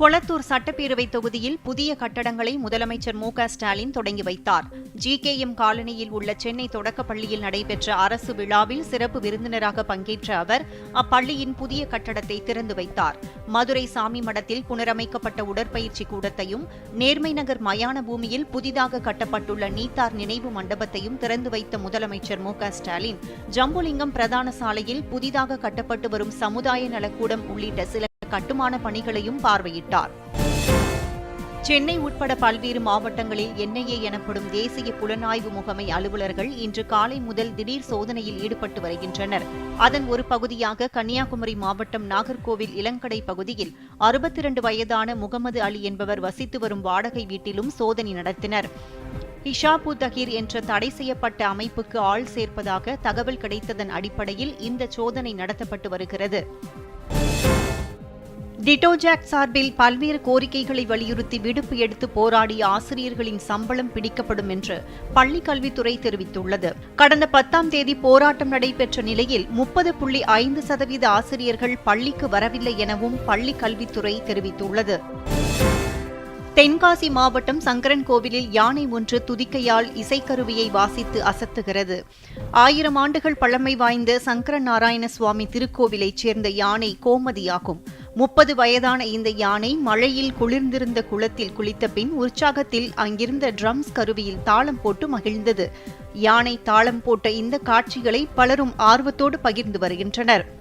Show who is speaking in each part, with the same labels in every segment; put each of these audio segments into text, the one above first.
Speaker 1: கொளத்தூர் சட்டப்பேரவை தொகுதியில் புதிய கட்டடங்களை முதலமைச்சர் மு ஸ்டாலின் தொடங்கி வைத்தார். ஜி கே எம் காலனியில் உள்ள சென்னை தொடக்கப்பள்ளியில் நடைபெற்ற அரசு விழாவில் சிறப்பு விருந்தினராக பங்கேற்ற அவர் அப்பள்ளியின் புதிய கட்டடத்தை திறந்து வைத்தார். மதுரை சாமி மடத்தில் புனரமைக்கப்பட்ட உடற்பயிற்சி கூடத்தையும் நேர்மை நகர் மயான பூமியில் புதிதாக கட்டப்பட்டுள்ள நீத்தார் நினைவு மண்டபத்தையும் திறந்து வைத்த முதலமைச்சர் மு ஸ்டாலின் ஜம்புலிங்கம் பிரதான சாலையில் புதிதாக கட்டப்பட்டு வரும் சமுதாய நலக்கூடம் உள்ளிட்ட சில கட்டுமான பணிகளையும் பார்வையிட்டார். சென்னை உட்பட பல்வேறு மாவட்டங்களில் என்ஐஏ எனப்படும் தேசிய புலனாய்வு முகமை அலுவலர்கள் இன்று காலை முதல் திடீர் சோதனையில் ஈடுபட்டு வருகின்றனர். அதன் ஒரு பகுதியாக கன்னியாகுமரி மாவட்டம் நாகர்கோவில் இளங்கடை பகுதியில் அறுபத்தி இரண்டு வயதான முகமது அலி என்பவர் வசித்து வரும் வாடகை வீட்டிலும் சோதனை நடத்தினர். ஹிஷாபு தஹீர் என்ற தடை செய்யப்பட்ட அமைப்புக்கு ஆள் சேர்ப்பதாக தகவல் கிடைத்ததன் அடிப்படையில் இந்த சோதனை நடத்தப்பட்டு வருகிறது. டிட்டோஜாக் சார்பில் பல்வேறு கோரிக்கைகளை வலியுறுத்தி விடுப்பு எடுத்து போராடிய ஆசிரியர்களின் சம்பளம் பிடிக்கப்படும் என்று பள்ளிக் கல்வித்துறை தெரிவித்துள்ளது. கடந்த பத்தாம் தேதி போராட்டம் நடைபெற்ற நிலையில் முப்பது புள்ளி ஐந்து சதவீத ஆசிரியர்கள் பள்ளிக்கு வரவில்லை எனவும் பள்ளிக் கல்வித்துறை தெரிவித்துள்ளது. தென்காசி மாவட்டம் சங்கரன் கோவிலில் யானை ஒன்று துதிக்கையால் இசைக்கருவியை வாசித்து அசத்துகிறது. ஆயிரம் ஆண்டுகள் பழமை வாய்ந்த சங்கர நாராயண சுவாமி திருக்கோவிலைச் சேர்ந்த யானை கோமதியாகும். முப்பது வயதான இந்த யானை மழையில் குளிர்ந்திருந்த குளத்தில் குளித்த பின் உற்சாகத்தில் அங்கிருந்த ட்ரம்ஸ் கருவியில் தாளம் போட்டு மகிழ்ந்தது. யானை தாளம் போட்ட இந்த காட்சிகளை பலரும் ஆர்வத்தோடு பகிர்ந்து வருகின்றனர்.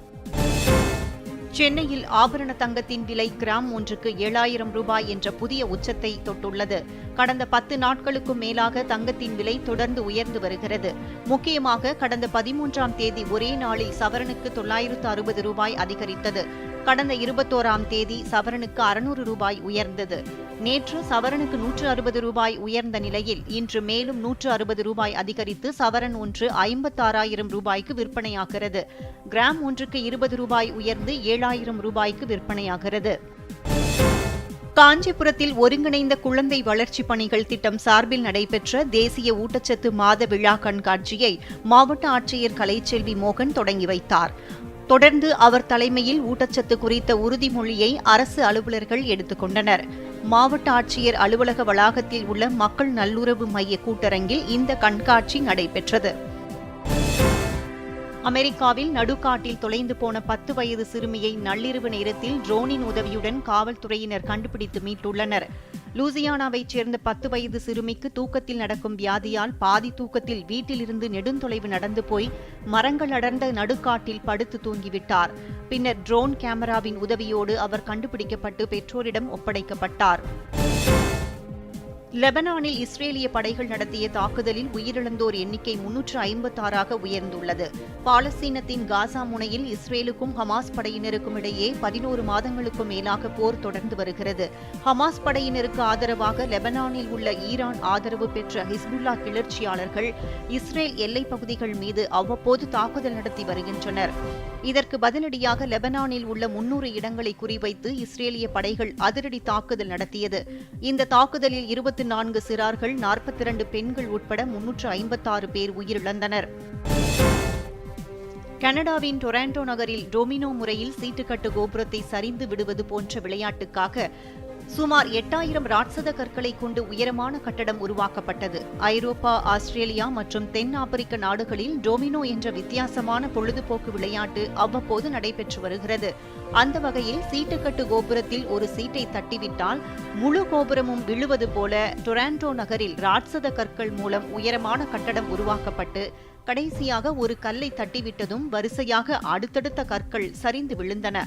Speaker 1: சென்னையில் ஆபரண தங்கத்தின் விலை கிராம் ஒன்றுக்கு ஏழாயிரம் ரூபாய் என்ற புதிய உச்சத்தை தொட்டுள்ளது. கடந்த பத்து நாட்களுக்கும் மேலாக தங்கத்தின் விலை தொடர்ந்து உயர்ந்து வருகிறது. முக்கியமாக கடந்த பதிமூன்றாம் தேதி ஒரே நாளில் சவரனுக்கு தொள்ளாயிரத்து அறுபது ரூபாய் அதிகரித்தது. கடந்த இருபத்தோராம் தேதி சவரனுக்கு அறுநூறு ரூபாய் உயர்ந்தது. நேற்று சவரனுக்கு நூற்று அறுபது ரூபாய் உயர்ந்த நிலையில் இன்று மேலும் நூற்று அறுபது ரூபாய் அதிகரித்து சவரன் ஒன்று ஐம்பத்தாறாயிரம் ரூபாய்க்கு விற்பனையாகிறது. கிராம் ஒன்றுக்கு இருபது ரூபாய் உயர்ந்து ஏழாயிரம் ரூபாய்க்கு விற்பனையாகிறது. காஞ்சிபுரத்தில் ஒருங்கிணைந்த குழந்தை வளர்ச்சி பணிகள் திட்டம் சார்பில் நடைபெற்ற தேசிய ஊட்டச்சத்து மாத விழா கண்காட்சியை மாவட்ட ஆட்சியர் கலைச்செல்வி மோகன் தொடங்கி வைத்தார். தொடர்ந்து அவர் தலைமையில் ஊட்டச்சத்து குறித்த உறுதிமொழியை அரசு அலுவலர்கள் எடுத்துக்கொண்டனர் மாவட்ட ஆட்சியர் அலுவலக வளாகத்தில் உள்ள மக்கள் நல்லுறவு மைய கூட்டரங்கில் இந்த கண்காட்சி நடைபெற்றது. அமெரிக்காவில் நடுக்காட்டில் தொலைந்து போன பத்து வயது சிறுமியை நள்ளிரவு நேரத்தில் ட்ரோனின் உதவியுடன் காவல்துறையினர் கண்டுபிடித்து மீட்டுள்ளனர். லூசியானாவைச் சேர்ந்த பத்து வயது சிறுமிக்கு தூக்கத்தில் நடக்கும் வியாதியால் பாதி தூக்கத்தில் வீட்டிலிருந்து நெடுந்தொலைவு நடந்து போய் மரங்கள் அடர்ந்த நடுக்காட்டில் படுத்து தூங்கிவிட்டார். பின்னர் ட்ரோன் கேமராவின் உதவியோடு அவர் கண்டுபிடிக்கப்பட்டு பெற்றோரிடம் ஒப்படைக்கப்பட்டார். லெபனானில் இஸ்ரேலிய படைகள் நடத்திய தாக்குதலில் உயிரிழந்தோர் எண்ணிக்கை முன்னூற்று ஐம்பத்தாறாக உயர்ந்துள்ளது. பாலஸ்தீனத்தின் காசா முனையில் இஸ்ரேலுக்கும் ஹமாஸ் படையினருக்கும் இடையே பதினோரு மாதங்களுக்கும் மேலாக போர் தொடர்ந்து வருகிறது. ஹமாஸ் படையினருக்கு ஆதரவாக லெபனானில் உள்ள ஈரான் ஆதரவு பெற்ற ஹிஸ்புல்லா கிளர்ச்சியாளர்கள் இஸ்ரேல் எல்லைப் பகுதிகள் மீது அவ்வப்போது தாக்குதல் நடத்தி வருகின்றனர். இதற்கு பதிலடியாக லெபனானில் உள்ள முன்னூறு இடங்களை குறிவைத்து இஸ்ரேலிய படைகள் அதிரடி தாக்குதல் நடத்தியது. இந்த தாக்குதலில் இருபத்தி நான்கு சிறார்கள் நாற்பத்தி இரண்டு பெண்கள் உட்பட முன்னூற்று ஐம்பத்தாறு பேர் உயிரிழந்தனர். கனடாவின் டொராண்டோ நகரில் டொமினோ முறையில் சீட்டுக்கட்டு கோபுரத்தை சரிந்து விடுவது போன்ற விளையாட்டுக்காக சுமார் எட்டாயிரம் ராட்சத கற்களை கொண்டு உயரமான கட்டடம் உருவாக்கப்பட்டது. ஐரோப்பா ஆஸ்திரேலியா மற்றும் தென் ஆப்பிரிக்க நாடுகளில் டொமினோ என்ற வித்தியாசமான பொழுதுபோக்கு விளையாட்டு அவ்வப்போது நடைபெற்று வருகிறது. அந்த வகையில் சீட்டுக்கட்டு கோபுரத்தில் ஒரு சீட்டை தட்டிவிட்டால் முழு கோபுரமும் விழுவது போல டொராண்டோ நகரில் ராட்சத கற்கள் மூலம் உயரமான கட்டடம் உருவாக்கப்பட்டு கடைசியாக ஒரு கல்லை தட்டிவிட்டதும் வரிசையாக அடுத்தடுத்த கற்கள் சரிந்து விழுந்தன.